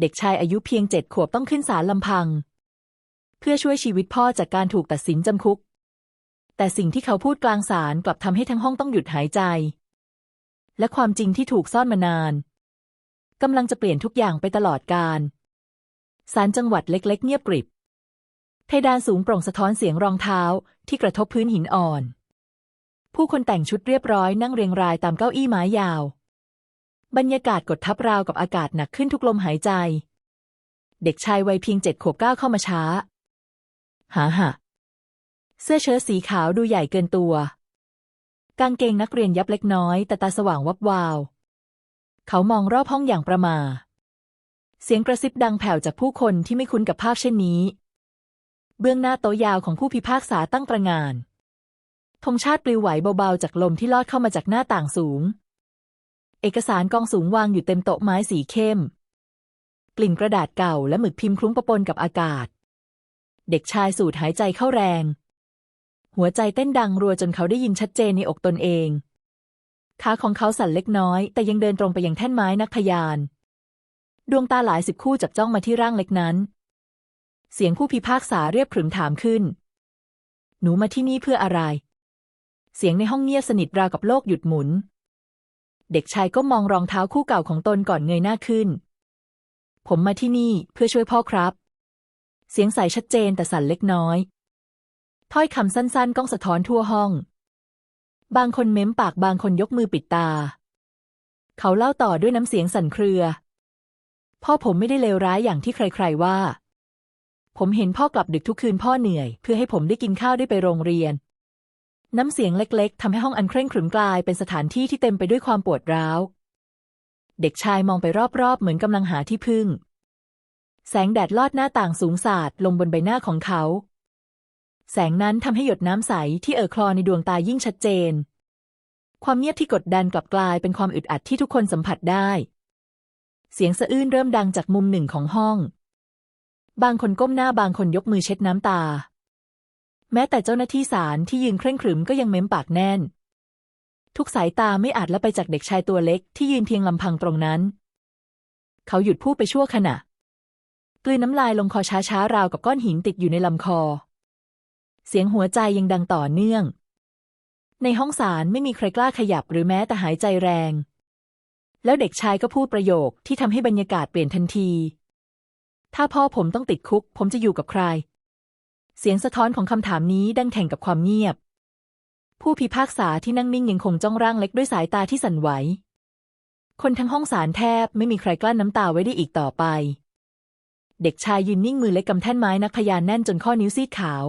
เด็กชายอายุเพียงเจ็ดขวบต้องขึ้นศาลลำพัง เพื่อช่วยชีวิตพ่อจากการถูกตัดสินจำคุก แต่สิ่งที่เขาพูดกลางศาลกลับทำให้ทั้งห้องต้องหยุดหายใจ และความจริงที่ถูกซ่อนมานานกำลังจะเปลี่ยนทุกอย่างไปตลอดกาลศาลจังหวัดเล็กๆ เงียบกริบ เพดานสูงโปร่งสะท้อนเสียงรองเท้าที่กระทบพื้นหินอ่อน ผู้คนแต่งชุดเรียบร้อยนั่งเรียงรายตามเก้าอี้ไม้ยาว บรรยากาศกดทับราวกับอากาศหนักขึ้นทุกลมหายใจ เด็กชายวัยเพียงเจ็ดขวบก้าวเข้ามาช้า หาหะเสื้อเชิ้ตสีขาวดูใหญ่เกินตัว กางเกงนักเรียนยับเล็กน้อย แต่ตาสว่างวับวาว เขามองรอบห้องอย่างประมา เสียงกระซิบดังแผ่วจากผู้คนที่ไม่คุ้นกับภาพเช่นนี้ เบื้องหน้าโต๊ะยาวของผู้พิพากษาตั้งตระงานธงชาติปลิวไหวเบาๆจากลมที่ลอดเข้ามาจากหน้าต่างสูง เอกสารกองสูงวางอยู่เต็มโต๊ะไม้สีเข้ม กลิ่นกระดาษเก่าและหมึกพิมพ์คลุ้งประปนกับอากาศ เด็กชายสูดหายใจเข้าแรง หัวใจเต้นดังรัวจนเขาได้ยินชัดเจนในอกตนเองขาของเขาสั่นเล็กน้อย แต่ยังเดินตรงไปยังแท่นไม้นักพยาน ดวงตาหลายสิบคู่จับจ้องมาที่ร่างเล็กนั้น เสียงผู้พิพากษาเรียบขรึมถามขึ้น หนูมาที่นี่เพื่ออะไร เสียงในห้องเงียบสนิทราวกับโลกหยุดหมุน เด็กชายก็มองรองเท้าคู่เก่าของตนก่อนเงยหน้าขึ้น ผมมาที่นี่เพื่อช่วยพ่อครับ เสียงใสชัดเจนแต่สั่นเล็กน้อย ถ้อยคำสั้นๆ ก้องสะท้อนทั่วห้อง บางคนเม้มปากบางคนยกมือปิดตา เขาเล่าต่อด้วยน้ำเสียงสั่นเครือ พ่อผมไม่ได้เลวร้ายอย่างที่ใครๆว่า ผมเห็นพ่อกลับดึกทุกคืนพ่อเหนื่อย เพื่อให้ผมได้กินข้าวได้ไปโรงเรียน น้ำเสียงเล็ก ๆทำให้ห้องอันเคร่งขรึมกลายเป็นสถานที่ที่เต็มไปด้วยความปวดร้าว เด็กชายมองไปรอบๆ เหมือนกำลังหาที่พึ่ง แสงแดดลอดหน้าต่างสูงสาดลงบนใบหน้าของเขา แสงนั้นทำให้หยดน้ำใสที่เอ่อคลอในดวงตายิ่งชัดเจน ความเงียบที่กดดันกลับกลายเป็นความอึดอัดที่ทุกคนสัมผัสได้ เสียงสะอื้นเริ่มดังจากมุมหนึ่งของห้อง บางคนก้มหน้าบางคนยกมือเช็ดน้ำตา แม้แต่เจ้าหน้าที่ศาลที่ยืนเคร่งขรึมก็ยังเม้มปากแน่น ทุกสายตาไม่อาจละไปจากเด็กชายตัวเล็กที่ยืนเพียงลำพังตรงนั้น เขาหยุดพูดไปชั่วขณะ กลืนน้ำลายลงคอช้าๆราวกับก้อนหินติดอยู่ในลำคอ เสียงหัวใจยังดังต่อเนื่อง ในห้องศาลไม่มีใครกล้าขยับหรือแม้แต่หายใจแรง แล้วเด็กชายก็พูดประโยคที่ทำให้บรรยากาศเปลี่ยนทันที ถ้าพ่อผมต้องติดคุก ผมจะอยู่กับใคร เสียงสะท้อนของคำถามนี้ดังแข่งกับความเงียบ ผู้พิพากษาที่นั่งนิ่งยังคงจ้องร่างเล็กด้วยสายตาที่สั่นไหว คนทั้งห้องศาลแทบไม่มีใครกลั้นน้ำตาไว้ได้อีกต่อไป เด็กชายยืนนิ่งมือเล็กกำแท่นไม้นักพยานแน่นจนข้อนิ้วซีดขาว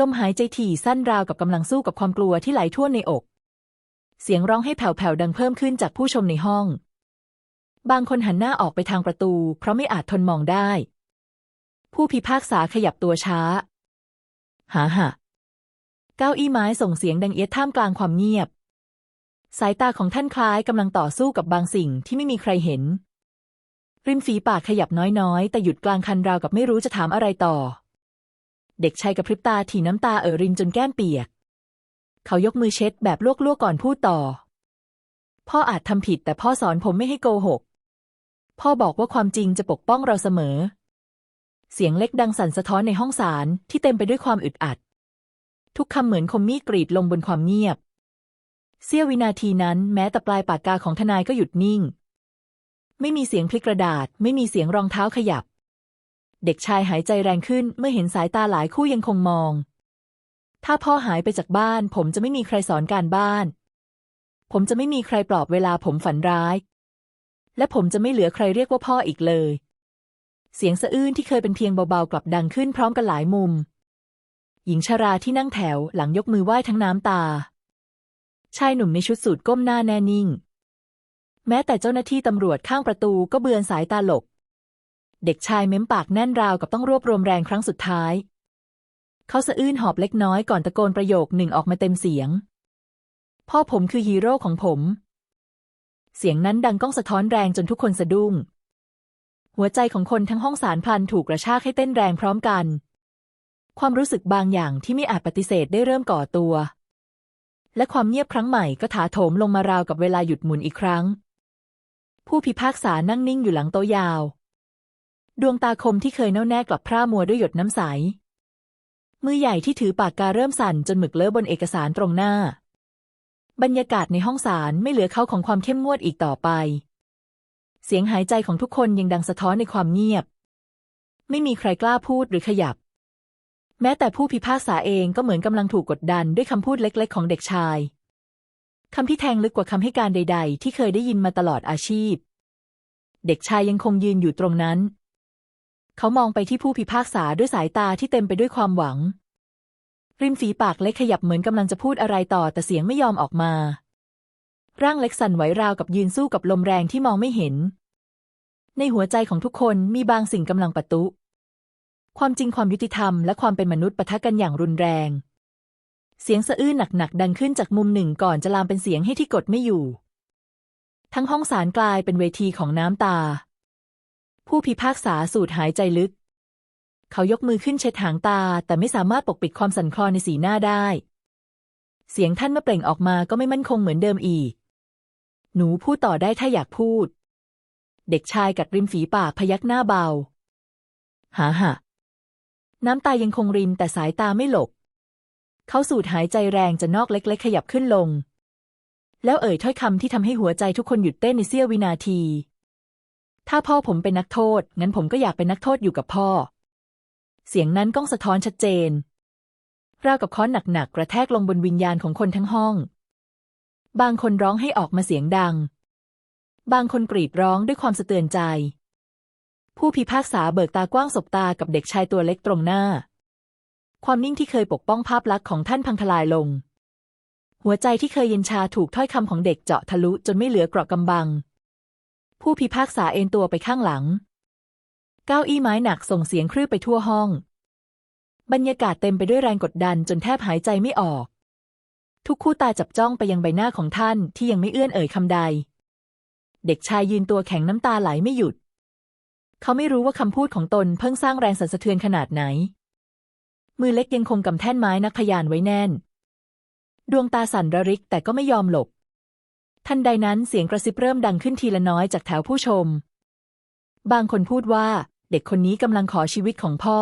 ลมหายใจถี่สั้นราวกับกำลังสู้กับความกลัวที่ไหลท่วมในอก เสียงร้องให้แผ่วๆดังเพิ่มขึ้นจากผู้ชมในห้อง บางคนหันหน้าออกไปทางประตู เพราะไม่อาจทนมองได้ ผู้พิพากษาขยับตัวช้า หาหะเก้าอี้ไม้ส่งเสียงดังเอียดท่ามกลางความเงียบ สายตาของท่านคล้ายกำลังต่อสู้กับบางสิ่งที่ไม่มีใครเห็น ริมฝีปากขยับน้อยๆ แต่หยุดกลางคันราวกับไม่รู้จะถามอะไรต่อ เด็กชายกระพริบตาถี่น้ำตาเอ่อรินจนแก้มเปียก เขายกมือเช็ดแบบลวกๆก่อนพูดต่อ พ่ออาจทำผิดแต่พ่อสอนผมไม่ให้โกหก พ่อบอกว่าความจริงจะปกป้องเราเสมอ เสียงเล็กดังสั่นสะท้อนในห้องศาลที่เต็มไปด้วยความอึดอัด ทุกคำเหมือนคมมีดกรีดลงบนความเงียบ เสี้ยววินาทีนั้นแม้แต่ปลายปากกาของทนายก็หยุดนิ่ง ไม่มีเสียงพลิกกระดาษ ไม่มีเสียงรองเท้าขยับ เด็กชายหายใจแรงขึ้นเมื่อเห็นสายตาหลายคู่ยังคงมอง ถ้าพ่อหายไปจากบ้าน ผมจะไม่มีใครสอนการบ้าน ผมจะไม่มีใครปลอบเวลาผมฝันร้าย และผมจะไม่เหลือใครเรียกว่าพ่ออีกเลย เสียงสะอื้นที่เคยเป็นเพียงเบาๆ กลับดังขึ้นพร้อมกันหลายมุม หญิงชราที่นั่งแถวหลังยกมือไหว้ทั้งน้ำตา ชายหนุ่มในชุดสูทก้มหน้าแน่นิ่ง แม้แต่เจ้าหน้าที่ตำรวจข้างประตูก็เบือนสายตาหลบ เด็กชายเม้มปากแน่นราวกับต้องรวบรวมแรงครั้งสุดท้าย เขาสะอื้นหอบเล็กน้อยก่อนตะโกนประโยคหนึ่งออกมาเต็มเสียง พ่อผมคือฮีโร่ของผม เสียงนั้นดังก้องสะท้อนแรงจนทุกคนสะดุ้ง หัวใจของคนทั้งห้องสารพลันถูกกระชากให้เต้นแรงพร้อมกัน ความรู้สึกบางอย่างที่ไม่อาจปฏิเสธได้เริ่มก่อตัว และความเงียบครั้งใหม่ก็ถาโถมลงมาราวกับเวลาหยุดหมุนอีกครั้ง ผู้พิพากษานั่งนิ่งอยู่หลังโต๊ะยาว ดวงตาคมที่เคยแน่วแน่กลับพร่ามัวด้วยหยดน้ำใส มือใหญ่ที่ถือปากกาเริ่มสั่นจนหมึกเลอะบนเอกสารตรงหน้า บรรยากาศในห้องศาลไม่เหลือเขาของความเข้มงวดอีกต่อไป สียงหายใจของทุกคนยังดังสะท้อนในความเงียบ ไม่มีใครกล้าพูดหรือขยับ แม้แต่ผู้พิพากษาเองก็เหมือนกำลังถูกกดดันด้วยคำพูดเล็กๆ ของเด็กชายคำที่แทงลึกกว่าคำให้การใด ๆ ที่เคยได้ยินมาตลอดอาชีพ เด็กชายยังคงยืนอยู่ตรงนั้น เขามองไปที่ผู้พิพากษาด้วยสายตาที่เต็มไปด้วยความหวัง ริมฝีปากเล็กขยับเหมือนกำลังจะพูดอะไรต่อแต่เสียงไม่ยอมออกมา ร่างเล็กสั่นไหวราวกับยืนสู้กับลมแรงที่มองไม่เห็น ในหัวใจของทุกคนมีบางสิ่งกำลังปะตุความจริงความยุติธรรมและความเป็นมนุษย์ปะทะกันอย่างรุนแรง เสียงสะอื้นหนักๆดังขึ้นจากมุมหนึ่งก่อนจะลามเป็นเสียงให้ที่กดไม่อยู่ ทั้งห้องศาลกลายเป็นเวทีของน้ำตา ผู้พิพากษาสูดหายใจลึก เขายกมือขึ้นเช็ดหางตา แต่ไม่สามารถปกปิดความสั่นคลอนในสีหน้าได้ เสียงท่านเมื่อเปล่งออกมาก็ไม่มั่นคงเหมือนเดิมอีก หนูพูดต่อได้ถ้าอยากพูด เด็กชายกัดริมฝีปากพยักหน้าเบาหาหะน้ำตายังคงรินแต่สายตาไม่หลบ เขาสูดหายใจแรงจนนอกเล็กๆ ขยับขึ้นลง แล้วเอ่ยถ้อยคำที่ทำให้หัวใจทุกคนหยุดเต้นในเสี้ยววินาที ถ้าพ่อผมเป็นนักโทษ งั้นผมก็อยากเป็นนักโทษอยู่กับพ่อ เสียงนั้นก้องสะท้อนชัดเจนราวกับค้อนหนักๆกระแทกลงบนวิญญาณของคนทั้งห้อง บางคนร้องให้ออกมาเสียงดัง บางคนกรีดร้องด้วยความสะเตือนใจ ผู้พิพากษาเบิกตากว้างสบตากับเด็กชายตัวเล็กตรงหน้า ความนิ่งที่เคยปกป้องภาพลักษณ์ของท่านพังทลายลง หัวใจที่เคยเย็นชาถูกถ้อยคำของเด็กเจาะทะลุจนไม่เหลือเกราะกำบัง ผู้พิพากษาเอนตัวไปข้างหลัง เก้าอี้ไม้หนักส่งเสียงครื้ไปทั่วห้อง บรรยากาศเต็มไปด้วยแรงกดดันจนแทบหายใจไม่ออก ทุกคู่ตาจับจ้องไปยังใบหน้าของท่านที่ยังไม่เอื้อนเอ่ยคำใด เด็กชายยืนตัวแข็งน้ำตาไหลไม่หยุด เขาไม่รู้ว่าคำพูดของตนเพิ่งสร้างแรงสั่นสะเทือนขนาดไหน มือเล็กยังคงกำแท่นไม้นักพยานไว้แน่น ดวงตาสั่นระริกแต่ก็ไม่ยอมหลบ ทันใดนั้นเสียงกระซิบเริ่มดังขึ้นทีละน้อยจากแถวผู้ชม บางคนพูดว่า เด็กคนนี้กำลังขอชีวิตของพ่อ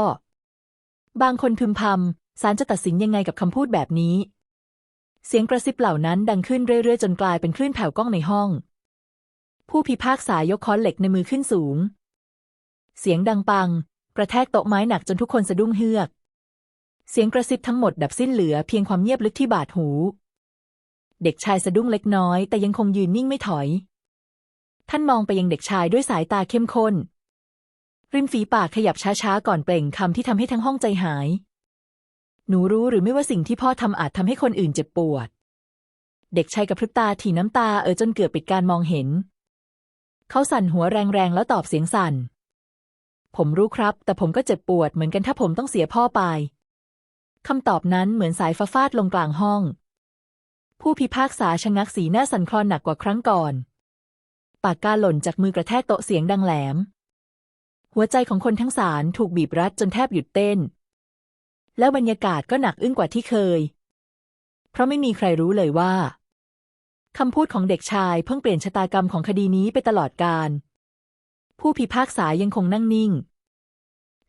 บางคนพึมพำศาลจะตัดสินยังไงกับคำพูดแบบนี้ เสียงกระซิบเหล่านั้นดังขึ้นเรื่อยๆ จนกลายเป็นคลื่นแผ่วก้องในห้อง ผู้พิพากษายกค้อนเหล็กในมือขึ้นสูง เสียงดังปัง กระแทกโต๊ะไม้หนักจนทุกคนสะดุ้งเฮือก เสียงกระซิบทั้งหมดดับสิ้นเหลือเพียงความเงียบลึกที่บาดหู เด็กชายสะดุ้งเล็กน้อย แต่ยังคงยืนนิ่งไม่ถอย ท่านมองไปยังเด็กชายด้วยสายตาเข้มข้น ริมฝีปากขยับช้าๆก่อนเปล่งคำที่ทำให้ทั้งห้องใจหาย หนูรู้หรือไม่ว่าสิ่งที่พ่อทำอาจทำให้คนอื่นเจ็บปวด เด็กชายกระพริบตาถี่น้ำตาเออจนเกือบปิดการมองเห็น เขาสั่นหัวแรงๆแล้วตอบเสียงสั่น ผมรู้ครับ แต่ผมก็เจ็บปวดเหมือนกันถ้าผมต้องเสียพ่อไปคำตอบนั้นเหมือนสายฟ้าฟาดลงกลางห้อง ผู้พิพากษาชะงักสีหน้าสั่นคลอนหนักกว่าครั้งก่อน ปากกาหล่นจากมือกระแทกโต๊ะเสียงดังแหลม หัวใจของคนทั้งศาลถูกบีบรัดจนแทบหยุดเต้น แล้วบรรยากาศก็หนักอึ้งกว่าที่เคย เพราะไม่มีใครรู้เลยว่าคำพูดของเด็กชายเพิ่งเปลี่ยนชะตากรรมของคดีนี้ไปตลอดกาลผู้พิพากษายังคงนั่งนิ่ง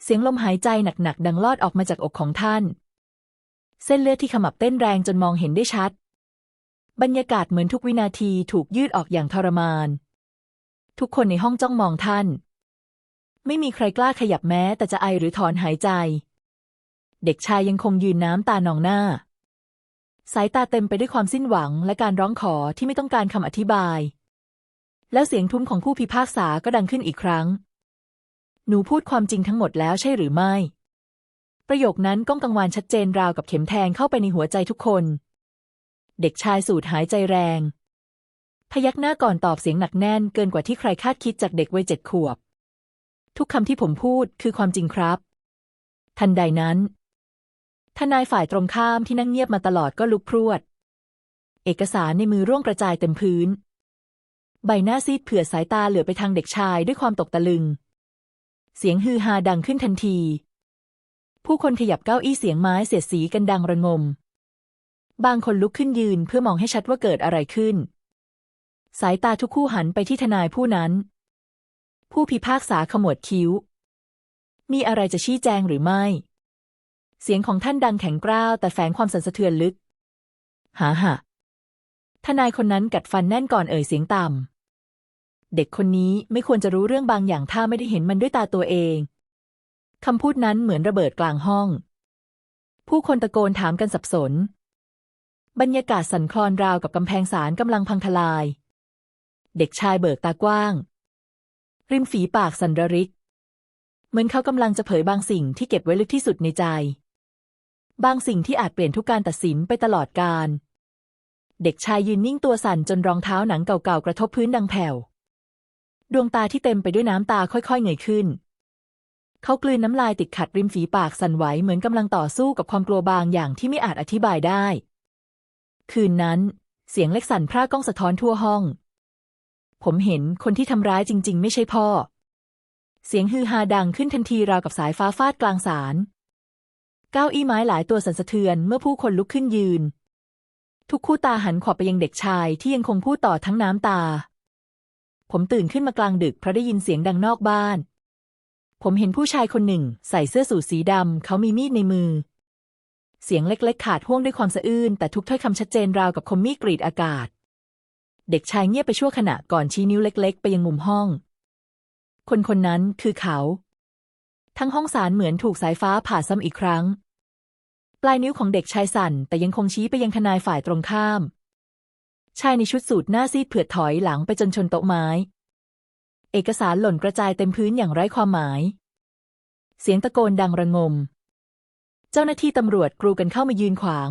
เสียงลมหายใจหนักๆดังลอดออกมาจากอกของท่าน เส้นเลือดที่ขมับเต้นแรงจนมองเห็นได้ชัด บรรยากาศเหมือนทุกวินาทีถูกยืดออกอย่างทรมาน ทุกคนในห้องจ้องมองท่าน ไม่มีใครกล้าขยับแม้แต่จะไอหรือถอนหายใจ เด็กชายยังคงยืนน้ำตานองหน้า สายตาเต็มไปด้วยความสิ้นหวังและการร้องขอที่ไม่ต้องการคำอธิบาย แล้วเสียงทุ้มของผู้พิพากษาก็ดังขึ้นอีกครั้ง หนูพูดความจริงทั้งหมดแล้วใช่หรือไม่ ประโยคนั้นก้องกังวานชัดเจนราวกับเข็มแทงเข้าไปในหัวใจทุกคน เด็กชายสูดหายใจแรง พยักหน้าก่อนตอบเสียงหนักแน่นเกินกว่าที่ใครคาดคิดจากเด็กวัยเจ็ดขวบ ทุกคำที่ผมพูดคือความจริงครับทันใดนั้น ทนายฝ่ายตรงข้ามที่นั่งเงียบมาตลอดก็ลุกพรวด เอกสารในมือร่วงกระจายเต็มพื้น ใบหน้าซีดเผื่อสายตาเหลือไปทางเด็กชายด้วยความตกตะลึง เสียงฮือฮาดังขึ้นทันที ผู้คนขยับเก้าอี้เสียงไม้เสียดสีกันดังระงม บางคนลุกขึ้นยืนเพื่อมองให้ชัดว่าเกิดอะไรขึ้น สายตาทุกคู่หันไปที่ทนายผู้นั้น ผู้พิพากษาขมวดคิ้ว มีอะไรจะชี้แจงหรือไม่ เสียงของท่านดังแข็งกร้าวแต่แฝงความสั่นสะเทือนลึก หาหะทนายคนนั้นกัดฟันแน่นก่อนเอ่ยเสียงต่ำ เด็กคนนี้ไม่ควรจะรู้เรื่องบางอย่างถ้าไม่ได้เห็นมันด้วยตาตัวเอง คำพูดนั้นเหมือนระเบิดกลางห้อง ผู้คนตะโกนถามกันสับสน บรรยากาศสั่นคลอนราวกับกำแพงศาลกำลังพังทลาย เด็กชายเบิกตากว้าง ริมฝีปากสันระริก เหมือนเขากำลังจะเผยบางสิ่งที่เก็บไว้ลึกที่สุดในใจ บางสิ่งที่อาจเปลี่ยนทุกการตัดสินไปตลอดกาลเด็กชายยืนนิ่งตัวสั่นจนรองเท้าหนังเก่าๆกระทบพื้นดังแผ่ว ดวงตาที่เต็มไปด้วยน้ำตาค่อยๆเงยขึ้น เขากลืนน้ำลายติดขัดริมฝีปากสั่นไหวเหมือนกำลังต่อสู้กับความกลัวบางอย่างที่ไม่อาจอธิบายได้ คืนนั้น เสียงเล็กสั่นพร่าก้องสะท้อนทั่วห้อง ผมเห็นคนที่ทำร้ายจริง ๆ ไม่ใช่พ่อ เสียงฮือฮาดังขึ้นทันทีราวกับสายฟ้าฟาดกลางศาล เก้าอี้ไม้หลายตัวสั่นสะเทือนเมื่อผู้คนลุกขึ้นยืน ทุกคู่ตาหันขวบไปยังเด็กชายที่ยังคงพูดต่อทั้งน้ำตา ผมตื่นขึ้นมากลางดึกเพราะได้ยินเสียงดังนอกบ้าน ผมเห็นผู้ชายคนหนึ่ง ใส่เสื้อสูทสีดำเขามีมีดในมือ เสียงเล็กๆ ขาดห่วงด้วยความสะอื้นแต่ทุกถ้อยคำชัดเจนราวกับคมมีดกรีดอากาศ เด็กชายเงียบไปชั่วขณะก่อนชี้นิ้วเล็ก ๆ ไปยังมุมห้อง คนคนนั้นคือเขา ทั้งห้องศาลเหมือนถูกสายฟ้าผ่าซ้ำอีกครั้ง ปลายนิ้วของเด็กชายสั่น แต่ยังคงชี้ไปยังทนายฝ่ายตรงข้าม ชายในชุดสูทหน้าซีดเผือดถอยหลังไปจนชนโต๊ะไม้ เอกสารหล่นกระจายเต็มพื้นอย่างไร้ความหมาย เสียงตะโกนดังระงม เจ้าหน้าที่ตำรวจกรูกันเข้ามายืนขวาง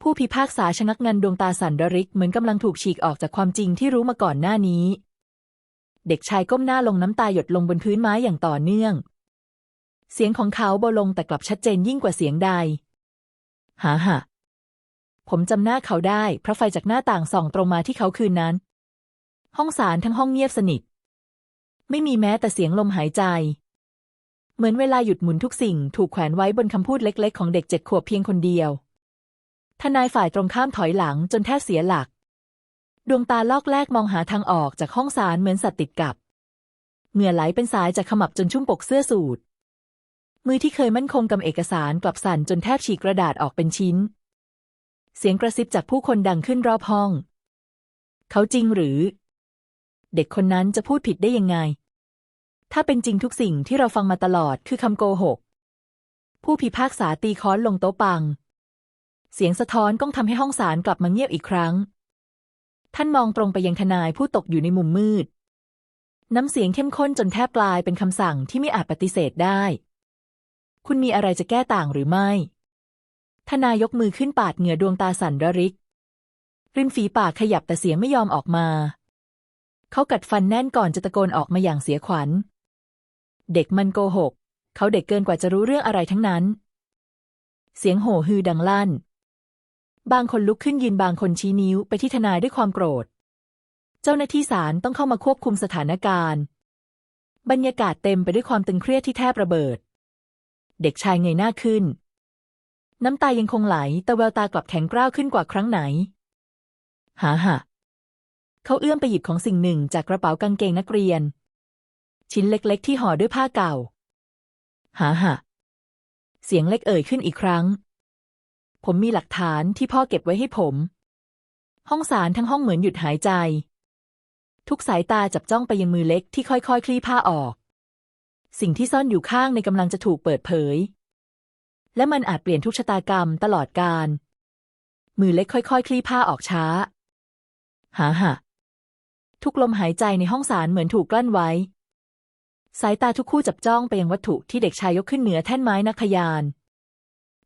ผู้พิพากษาชะงักงันดวงตาสั่นระริกเหมือนกำลังถูกฉีกออกจากความจริงที่รู้มาก่อนหน้านี้เด็กชายก้มหน้าลงน้ำตาหยดลงบนพื้นไม้อย่างต่อเนื่อง เสียงของเขาเบาลงแต่กลับชัดเจนยิ่งกว่าเสียงใดหาหะผมจำหน้าเขาได้ เพราะไฟจากหน้าต่างส่องตรงมาที่เขาคืนนั้น ห้องศาลทั้งห้องเงียบสนิท ไม่มีแม้แต่เสียงลมหายใจ เหมือนเวลาหยุดหมุนทุกสิ่ง ถูกแขวนไว้บนคำพูดเล็ก ๆ ของเด็กเจ็ดขวบเพียงคนเดียวทนายฝ่ายตรงข้ามถอยหลังจนแทบเสียหลัก ดวงตาลอกแรกมองหาทางออกจากห้องศาลเหมือนสัตว์ติดกับ เหงื่อไหลเป็นสายจากขมับจนชุ่มปกเสื้อสูท มือที่เคยมั่นคงกำเอกสารกลับสั่นจนแทบฉีกกระดาษออกเป็นชิ้น เสียงกระซิบจากผู้คนดังขึ้นรอบห้อง เขาจริงหรือ เด็กคนนั้นจะพูดผิดได้ยังไง ถ้าเป็นจริงทุกสิ่งที่เราฟังมาตลอดคือคำโกหก ผู้พิพากษาตีค้อนลงโต๊ะปัง เสียงสะท้อนก้องทำให้ห้องศาลกลับมาเงียบอีกครั้ง ท่านมองตรงไปยังทนายผู้ตกอยู่ในมุมมืด น้ำเสียงเข้มข้นจนแทบกลายเป็นคำสั่งที่ไม่อาจปฏิเสธได้ คุณมีอะไรจะแก้ต่างหรือไม่ทนายยกมือขึ้นปาดเหงื่อดวงตาสั่นระริก ริมฝีปากขยับแต่เสียงไม่ยอมออกมา เขากัดฟันแน่นก่อนจะตะโกนออกมาอย่างเสียขวัญ เด็กมันโกหก เขาเด็กเกินกว่าจะรู้เรื่องอะไรทั้งนั้น เสียงโห่ฮือดังลั่น บางคนลุกขึ้นยืนบางคนชี้นิ้วไปที่ทนายด้วยความโกรธ เจ้าหน้าที่ศาลต้องเข้ามาควบคุมสถานการณ์ บรรยากาศเต็มไปด้วยความตึงเครียดที่แทบระเบิด เด็กชายเงยหน้าขึ้น น้ำตายังคงไหล แต่แววตากลับแข็งกร้าวขึ้นกว่าครั้งไหน หาหะเขาเอื้อมไปหยิบของสิ่งหนึ่งจากกระเป๋ากางเกงนักเรียน ชิ้นเล็กๆ ที่ห่อด้วยผ้าเก่า หาหะเสียงเล็กเอ่ยขึ้นอีกครั้ง ผมมีหลักฐานที่พ่อเก็บไว้ให้ผม ห้องศาลทั้งห้องเหมือนหยุดหายใจ ทุกสายตาจับจ้องไปยังมือเล็กที่ค่อยๆคลี่ผ้าออก สิ่งที่ซ่อนอยู่ข้างในกำลังจะถูกเปิดเผย และมันอาจเปลี่ยนทุกชะตากรรมตลอดกาลมือเล็กค่อยๆ คลี่ผ้าออกช้า หาหะทุกลมหายใจในห้องศาลเหมือนถูกกลั้นไว้ สายตาทุกคู่จับจ้องไปยังวัตถุที่เด็กชายยกขึ้นเหนือแท่นไม้นักพยาน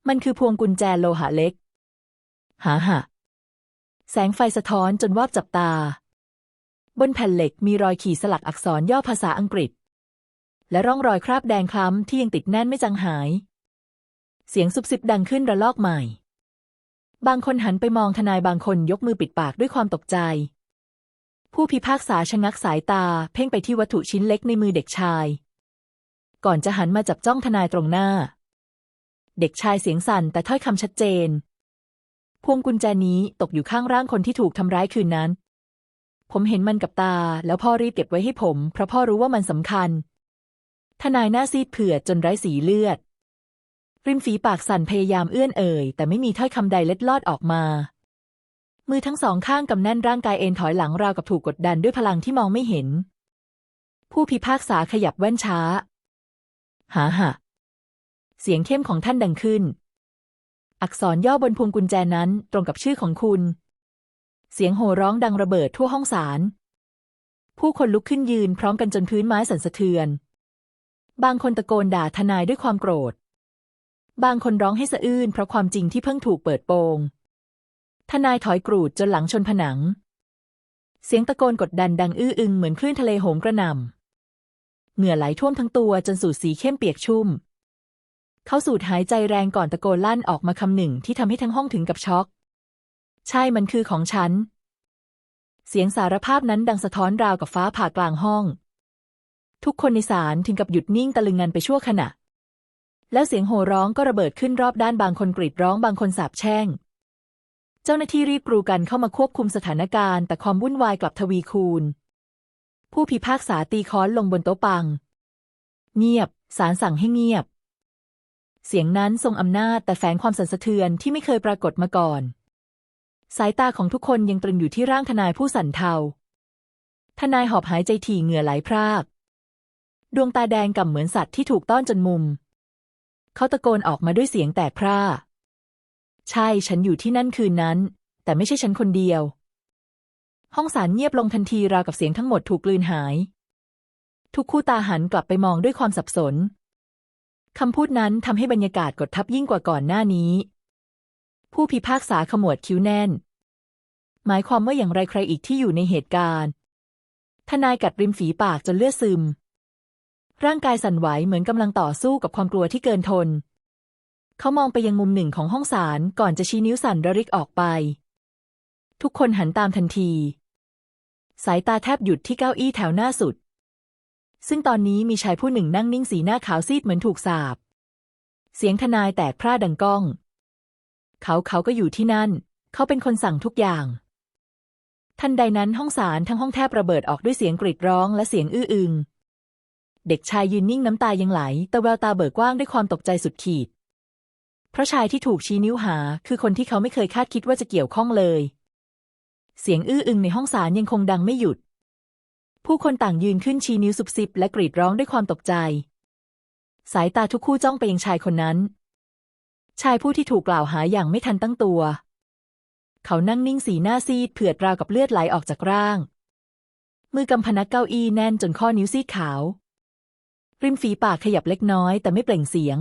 มันคือพวงกุญแจโลหะเล็ก หาหะแสงไฟสะท้อนจนวาบจับตา บนแผ่นเหล็กมีรอยขีดสลักอักษรย่อภาษาอังกฤษ และร่องรอยคราบแดงคล้ำที่ยังติดแน่นไม่จางหาย เสียงซุบซิบดังขึ้นระลอกใหม่ บางคนหันไปมองทนายบางคนยกมือปิดปากด้วยความตกใจ ผู้พิพากษาชะงักสายตาเพ่งไปที่วัตถุชิ้นเล็กในมือเด็กชาย ก่อนจะหันมาจับจ้องทนายตรงหน้า เด็กชายเสียงสั่นแต่ถ้อยคำชัดเจน พวงกุญแจนี้ตกอยู่ข้างร่างคนที่ถูกทำร้ายคืนนั้นผมเห็นมันกับตา แล้วพ่อรีบเก็บไว้ให้ผม เพราะพ่อรู้ว่ามันสำคัญ ทนายหน้าซีดเผือดจนไร้สีเลือด ริมฝีปากสั่นพยายามเอื้อนเอ่ย แต่ไม่มีถ้อยคำใดเล็ดลอดออกมา มือทั้งสองข้างกำแน่นร่างกายเอ็นถอยหลังราวกับถูกกดดันด้วยพลังที่มองไม่เห็น ผู้พิพากษาขยับแว่นช้า หาหะเสียงเข้มของท่านดังขึ้น อักษรย่อบนพวงกุญแจนั้นตรงกับชื่อของคุณ เสียงโห่ร้องดังระเบิดทั่วห้องศาล ผู้คนลุกขึ้นยืนพร้อมกันจนพื้นไม้สั่นสะเทือน บางคนตะโกนด่าทนายด้วยความโกรธ บางคนร้องให้สะอื้นเพราะความจริงที่เพิ่งถูกเปิดโปง ทนายถอยกรูดจนหลังชนผนัง เสียงตะโกนกดดันดังอื้ออึงเหมือนคลื่นทะเลโหมกระหน่ำ เหงื่อไหลท่วมทั้งตัวจนสูดสีเข้มเปียกชุ่ม เขาสูดหายใจแรงก่อนตะโกนลั่นออกมาคำหนึ่งที่ทำให้ทั้งห้องถึงกับช็อก ใช่มันคือของฉัน เสียงสารภาพนั้นดังสะท้อนราวกับฟ้าผ่ากลางห้อง ทุกคนในศาลถึงกับหยุดนิ่งตะลึงงันไปชั่วขณะ แล้วเสียงโห่ร้องก็ระเบิดขึ้นรอบด้านบางคนกรีดร้องบางคนสาบแช่ง เจ้าหน้าที่รีบกรูกันเข้ามาควบคุมสถานการณ์ แต่ความวุ่นวายกลับทวีคูณ ผู้พิพากษาตีค้อนลงบนโต๊ะปัง เงียบศาลสั่งให้เงียบ เสียงนั้นทรงอำนาจแต่แฝงความสั่นสะเทือนที่ไม่เคยปรากฏมาก่อน สายตาของทุกคนยังตรึงอยู่ที่ร่างทนายผู้สั่นเทาทนายหอบหายใจถี่เหงื่อไหลพราก ดวงตาแดงก่ำเหมือนสัตว์ที่ถูกต้อนจนมุม เขาตะโกนออกมาด้วยเสียงแตกพร่า ใช่ฉันอยู่ที่นั่นคืนนั้น แต่ไม่ใช่ฉันคนเดียว ห้องศาลเงียบลงทันทีราวกับเสียงทั้งหมดถูกกลืนหาย ทุกคู่ตาหันกลับไปมองด้วยความสับสนคำพูดนั้นทำให้บรรยากาศกดทับยิ่งกว่าก่อนหน้านี้ ผู้พิพากษาขมวดคิ้วแน่น หมายความว่าอย่างไรใครอีกที่อยู่ในเหตุการณ์ ทนายกัดริมฝีปากจนเลือดซึม ร่างกายสั่นไหวเหมือนกำลังต่อสู้กับความกลัวที่เกินทน เขามองไปยังมุมหนึ่งของห้องศาลก่อนจะชี้นิ้วสั่นระริกออกไป ทุกคนหันตามทันที สายตาแทบหยุดที่เก้าอี้แถวหน้าสุด ซึ่งตอนนี้มีชายผู้หนึ่งนั่งนิ่งสีหน้าขาวซีดเหมือนถูกสาบ เสียงทนายแตกพร่าดังก้อง เขาเขาก็อยู่ที่นั่น เขาเป็นคนสั่งทุกอย่างทันใดนั้นห้องศาลทั้งห้องแทบระเบิดออกด้วยเสียงกรีดร้องและเสียงอื้ออึง เด็กชายยืนนิ่งน้ำตายังไหล แต่แววตาเบิกกว้างด้วยความตกใจสุดขีด เพราะชายที่ถูกชี้นิ้วหา คือคนที่เขาไม่เคยคาดคิดว่าจะเกี่ยวข้องเลย เสียงอื้ออึงในห้องศาลยังคงดังไม่หยุด ผู้คนต่างยืนขึ้นชี้นิ้วซุบซิบและกรีดร้องด้วยความตกใจ สายตาทุกคู่จ้องไปยังชายคนนั้น ชายผู้ที่ถูกกล่าวหาอย่างไม่ทันตั้งตัว เขานั่งนิ่งสีหน้าซีดเผือดราวกับเลือดไหลออกจากร่าง มือกำพนักเก้าอี้แน่นจนข้อนิ้วซีดขาว ริมฝีปากขยับเล็กน้อยแต่ไม่เปล่งเสียง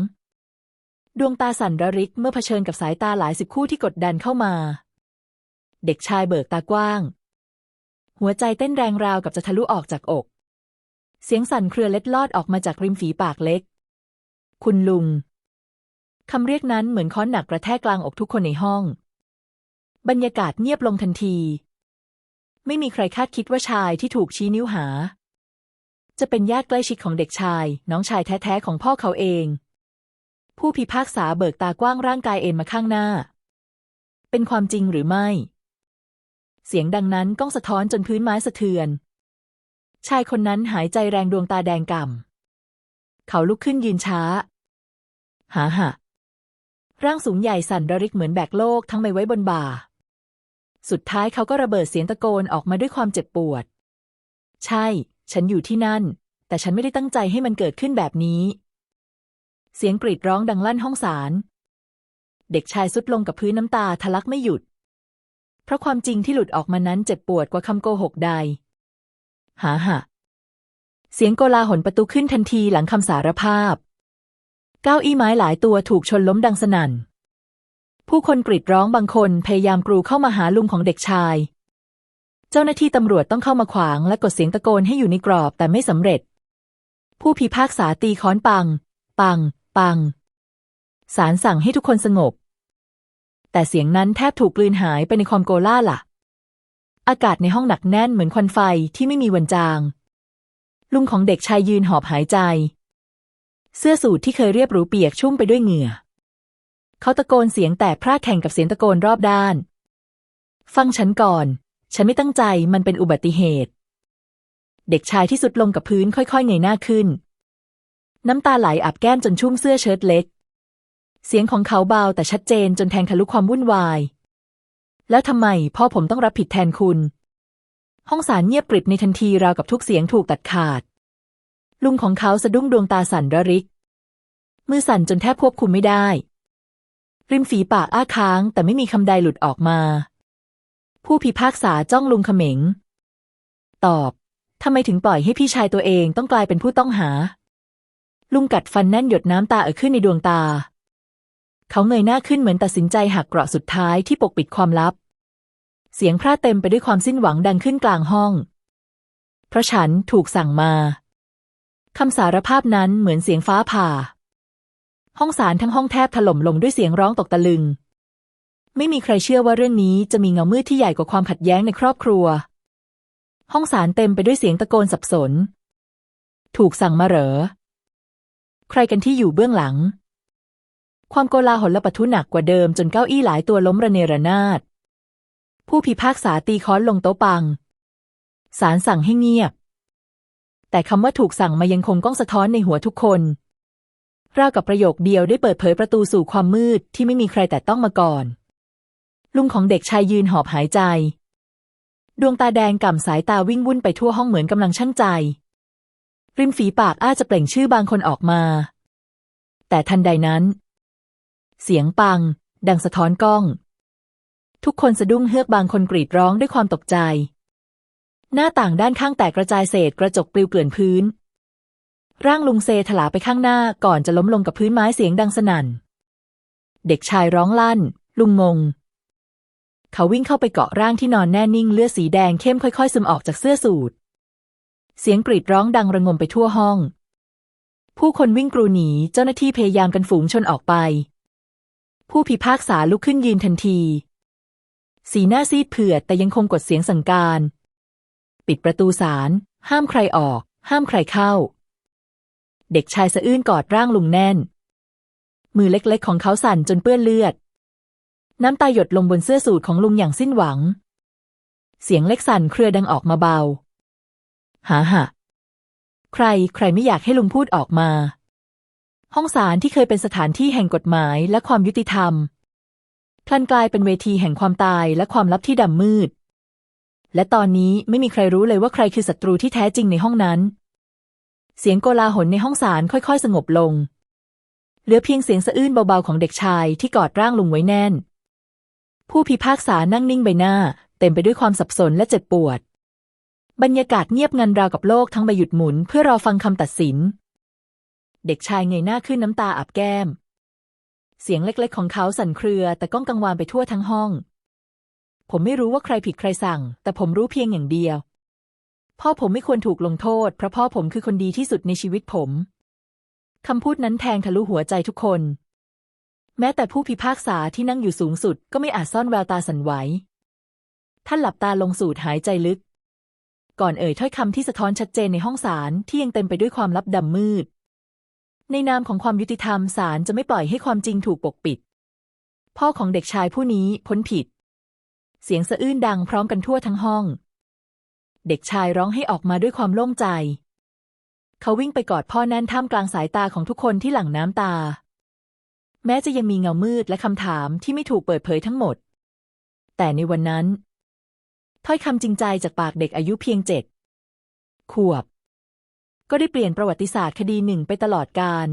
ดวงตาสั่นระริกเมื่อเผชิญกับสายตาหลายสิบคู่ที่กดดันเข้ามา เด็กชายเบิกตากว้าง หัวใจเต้นแรงราวกับจะทะลุออกจากอก เสียงสั่นเครือเล็ดลอดออกมาจากริมฝีปากเล็ก คุณลุงคำเรียกนั้นเหมือนค้อนหนักกระแทกกลางอกทุกคนในห้อง บรรยากาศเงียบลงทันที ไม่มีใครคาดคิดว่าชายที่ถูกชี้นิ้วหา จะเป็นญาติใกล้ชิดของเด็กชาย น้องชายแท้ๆของพ่อเขาเอง ผู้พิพากษาเบิกตากว้างร่างกายเอ็นมาข้างหน้า เป็นความจริงหรือไม่ เสียงดังนั้นก้องสะท้อนจนพื้นไม้สะเทือน ชายคนนั้นหายใจแรงดวงตาแดงก่ำ เขาลุกขึ้นยืนช้า หาหะร่างสูงใหญ่สั่นระริกเหมือนแบกโลกทั้งใบไว้บนบ่า สุดท้ายเขาก็ระเบิดเสียงตะโกนออกมาด้วยความเจ็บปวด ใช่ ฉันอยู่ที่นั่น แต่ฉันไม่ได้ตั้งใจให้มันเกิดขึ้นแบบนี้ เสียงกรีดร้องดังลั่นห้องศาล เด็กชายสุดลงกับพื้นน้ำตาทะลักไม่หยุด เพราะความจริงที่หลุดออกมานั้นเจ็บปวดกว่าคำโกหกใด หาหะเสียงโกลาหลประตูขึ้นทันทีหลังคำสารภาพ เก้าอี้ไม้หลายตัวถูกชนล้มดังสนั่น ผู้คนกรีดร้องบางคนพยายามกรูเข้ามาหาลุงของเด็กชาย เจ้าหน้าที่ตำรวจต้องเข้ามาขวางและกดเสียงตะโกนให้อยู่ในกรอบแต่ไม่สำเร็จ ผู้พิพากษาตีค้อนปัง ปัง ปังศาลสั่งให้ทุกคนสงบ แต่เสียงนั้นแทบถูกกลืนหายไปในความโกล่าล่ะอากาศในห้องหนักแน่นเหมือนควันไฟที่ไม่มีวันจาง ลุงของเด็กชายยืนหอบหายใจ เสื้อสูทที่เคยเรียบหรูเปียกชุ่มไปด้วยเหงื่อ เขาตะโกนเสียงแตกพร่าแข่งกับเสียงตะโกนรอบด้าน ฟังฉันก่อน ฉันไม่ตั้งใจมันเป็นอุบัติเหตุ เด็กชายที่สุดลงกับพื้นค่อยๆเงยหน้าขึ้น น้ำตาไหลอาบแก้มจนชุ่มเสื้อเชิ้ตเล็ก เสียงของเขาเบาแต่ชัดเจนจนแทงทะลุความวุ่นวาย แล้วทำไมพ่อผมต้องรับผิดแทนคุณ ห้องสารเงียบกริบในทันทีราวกับทุกเสียงถูกตัดขาด ลุงของเขาสะดุ้งดวงตาสั่นระริก มือสั่นจนแทบควบคุมไม่ได้ ริมฝีปากอ้าค้างแต่ไม่มีคำใดหลุดออกมา ผู้พิพากษาจ้องลุงเขม็ง ตอบ ทำไมถึงปล่อยให้พี่ชายตัวเองต้องกลายเป็นผู้ต้องหา ลุงกัดฟันแน่นหยดน้ำตาเอ่อขึ้นในดวงตา เขาเงยหน้าขึ้นเหมือนตัดสินใจหักเกราะสุดท้ายที่ปกปิดความลับ เสียงพร่าเต็มไปด้วยความสิ้นหวังดังขึ้นกลางห้อง เพราะฉันถูกสั่งมาคำสารภาพนั้นเหมือนเสียงฟ้าผ่า ห้องศาลทั้งห้องแทบถล่มลงด้วยเสียงร้องตกตะลึง ไม่มีใครเชื่อว่าเรื่องนี้จะมีเงามืดที่ใหญ่กว่าความขัดแย้งในครอบครัว ห้องศาลเต็มไปด้วยเสียงตะโกนสับสน ถูกสั่งมาเหรอ ใครกันที่อยู่เบื้องหลัง ความโกลาหลและปะทุหนักกว่าเดิมจนเก้าอี้หลายตัวล้มระเนระนาด ผู้พิพากษาตีค้อนลงโต๊ะปัง ศาลสั่งให้เงียบ แต่คำว่าถูกสั่งมายังคงก้องสะท้อนในหัวทุกคนราวกับประโยคเดียวได้เปิดเผยประตูสู่ความมืดที่ไม่มีใครแต่ต้องมาก่อน ลุงของเด็กชายยืนหอบหายใจ ดวงตาแดงก่ำสายตาวิ่งวุ่นไปทั่วห้องเหมือนกำลังชั่งใจ ริมฝีปากอ้าจะเปล่งชื่อบางคนออกมา แต่ทันใดนั้น เสียงปัง ดังสะท้อนกล้อง ทุกคนสะดุ้งเฮือกบางคนกรีดร้องด้วยความตกใจ หน้าต่างด้านข้างแตกกระจายเศษกระจกปลิวเกลื่อนพื้น ร่างลุงเซถลาไปข้างหน้าก่อนจะล้มลงกับพื้นไม้เสียงดังสนั่น เด็กชายร้องลั่น ลุงงง เขาวิ่งเข้าไปเกาะร่างที่นอนแน่นิ่งเลือดสีแดงเข้มค่อยๆซึมออกจากเสื้อสูทเสียงกรีดร้องดังระงมไปทั่วห้อง ผู้คนวิ่งกรูหนีเจ้าหน้าที่พยายามกันฝูงชนออกไป ผู้พิพากษาลุกขึ้นยืนทันที สีหน้าซีดเผือดแต่ยังคงกดเสียงสั่งการ ปิดประตูศาลห้ามใครออก ห้ามใครเข้า เด็กชายสะอื้นกอดร่างลุงแน่น มือเล็กๆของเขาสั่นจนเปื้อนเลือด น้ำตาหยดลงบนเสื้อสูทของลุงอย่างสิ้นหวัง เสียงเล็กสั่นเครือดังออกมาเบาหาหะใครใครไม่อยากให้ลุงพูดออกมา ห้องศาลที่เคยเป็นสถานที่แห่งกฎหมายและความยุติธรรมพลันกลายเป็นเวทีแห่งความตายและความลับที่ดำมืด และตอนนี้ไม่มีใครรู้เลยว่าใครคือศัตรูที่แท้จริงในห้องนั้น เสียงโกลาหลในห้องศาลค่อยๆ สงบลง เหลือเพียงเสียงสะอื้นเบาๆของเด็กชายที่กอดร่างลุงไว้แน่น ผู้พิพากษานั่งนิ่งใบหน้า เต็มไปด้วยความสับสนและเจ็บปวด บรรยากาศเงียบงันราวกับโลกทั้งใบหยุดหมุนเพื่อรอฟังคำตัดสิน เด็กชายเงยหน้าขึ้นน้ำตาอาบแก้ม เสียงเล็กๆ ของเขาสั่นเครือแต่ก้องกังวานไปทั่วทั้งห้อง ผมไม่รู้ว่าใครผิดใครสั่ง แต่ผมรู้เพียงอย่างเดียว พ่อผมไม่ควรถูกลงโทษ เพราะพ่อผมคือคนดีที่สุดในชีวิตผมคำพูดนั้นแทงทะลุหัวใจทุกคน แม้แต่ผู้พิพากษาที่นั่งอยู่สูงสุดก็ไม่อาจซ่อนแววตาสั่นไหว ท่านหลับตาลงสูดหายใจลึก ก่อนเอ่ยถ้อยคำที่สะท้อนชัดเจนในห้องศาลที่ยังเต็มไปด้วยความลับดำมืด ในนามของความยุติธรรมศาลจะไม่ปล่อยให้ความจริงถูกปกปิด พ่อของเด็กชายผู้นี้พ้นผิด เสียงสะอื้นดังพร้อมกันทั่วทั้งห้อง เด็กชายร้องให้ออกมาด้วยความโล่งใจ เขาวิ่งไปกอดพ่อแน่นท่ามกลางสายตาของทุกคนที่หลั่งน้ำตา แม้จะยังมีเงามืดและคำถามที่ไม่ถูกเปิดเผยทั้งหมด แต่ในวันนั้น ถ้อยคำจริงใจจากปากเด็กอายุเพียงเจ็ดขวบ ก็ได้เปลี่ยนประวัติศาสตร์คดีหนึ่งไปตลอดกาล